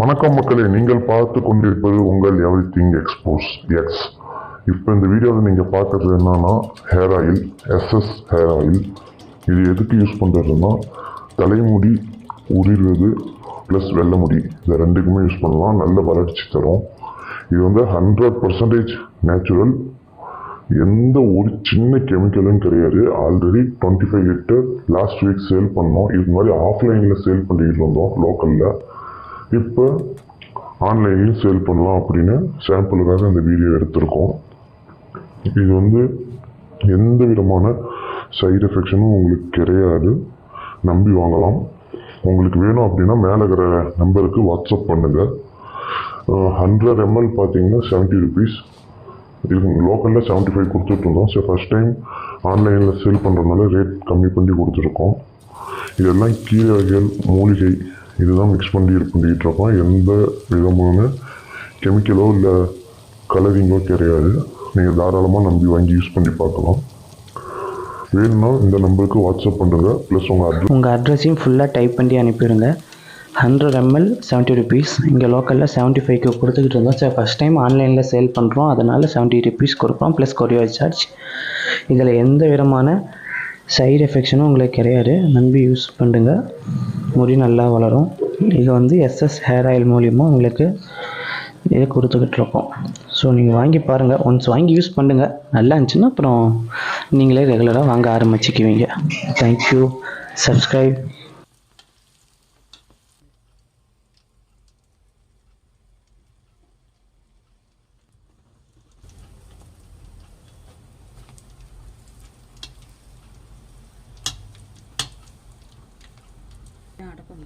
வணக்கம் மக்களே நீங்கள் பார்த்து கொண்டிருப்பது உங்கள் எவ்ரி திங் எக்ஸ்போஸ் எக்ஸ் இப்போ இந்த வீடியோவில் நீங்கள் பார்க்குறது என்னன்னா hair oil SS hair oil இது எதுக்கு யூஸ் பண்ணுறதுன்னா தலைமுடி உரிவது ப்ளஸ் வெள்ளை முடி. இதை ரெண்டுக்குமே யூஸ் பண்ணலாம். நல்ல வளர்ச்சி தரும். இது வந்து ஹண்ட்ரட் பர்சன்டேஜ் நேச்சுரல் எந்த ஒரு சின்ன கெமிக்கலும் கிடையாது. Already twenty five litre last week sale பண்ணோம் இது மாதிரி ஆஃப்லைனில் சேல் பண்ணிக்கிட்டு இருந்தோம் லோக்கலில் இப்போ ஆன்லைன்லேயும் சேல் பண்ணலாம் அப்படின்னு சாம்பிளுக்காக இந்த வீடியோ எடுத்திருக்கோம். இது வந்து எந்த விதமான சைடு எஃபெக்ஷனும் உங்களுக்கு கிடையாது. நம்பி வாங்கலாம். உங்களுக்கு வேணும் அப்படின்னா மேலே இருக்கிற நம்பருக்கு வாட்ஸ்அப் பண்ணுங்கள் ஹண்ட்ரட் எம்எல் பார்த்தீங்கன்னா செவன்ட்டி ருபீஸ் இது லோக்கலில் செவன்ட்டி ஃபைவ் கொடுத்துட்ருந்தோம் ஸோ ஃபஸ்ட் டைம் ஆன்லைனில் சேல் பண்ணுறதுனால ரேட் கம்மி பண்ணி கொடுத்துருக்கோம். இதெல்லாம் கீரை வகைகள் மூலிகை இதுதான் மிக்ஸ் பண்ணி பண்ணிக்கிட்டு இருக்கோம். எந்த விதமான கெமிக்கலோ இல்லை கலரிங்கோ கிடையாது நீங்கள் தாராளமாக நம்பி வாங்கி யூஸ் பண்ணி பார்க்கலாம். வேணும்னா இந்த நம்பருக்கு வாட்ஸ்அப் பண்ணுங்கள் ப்ளஸ் உங்கள் அட்ரஸ் உங்கள் அட்ரஸையும் ஃபுல்லாக டைப் பண்ணி அனுப்பிடுங்க. ஹண்ட்ரட் எம்எல் செவன்ட்டி ருபீஸ் இங்கே லோக்கலில் செவன்ட்டி ஃபைவ்க்கு கொடுத்துக்கிட்டு இருந்தோம். சார் ஃபஸ்ட் டைம் ஆன்லைனில் சேல் பண்ணுறோம் அதனால் செவன்ட்டி ருபீஸ் கொடுக்குறோம். ப்ளஸ் கொரியர் சார்ஜ் இதில் எந்த விதமான சைடு எஃபெக்ஷனும் உங்களுக்கு கிடையாது. நம்பி யூஸ் பண்ணுங்கள் முடி நல்லா வளரும். இது வந்து எஸ்எஸ் ஹேர் ஆயில் மூலியமாக உங்களுக்கு இதை கொடுத்துக்கிட்டு இருக்கோம் ஸோ நீங்கள் வாங்கி பாருங்கள் ஒன்ஸ் வாங்கி யூஸ் பண்ணுங்கள் நல்லா இருந்துச்சுன்னா அப்புறம் நீங்களே ரெகுலராக வாங்க ஆரம்பிச்சுக்குவீங்க. தேங்க்யூ சப்ஸ்கிரைப் അടക്കം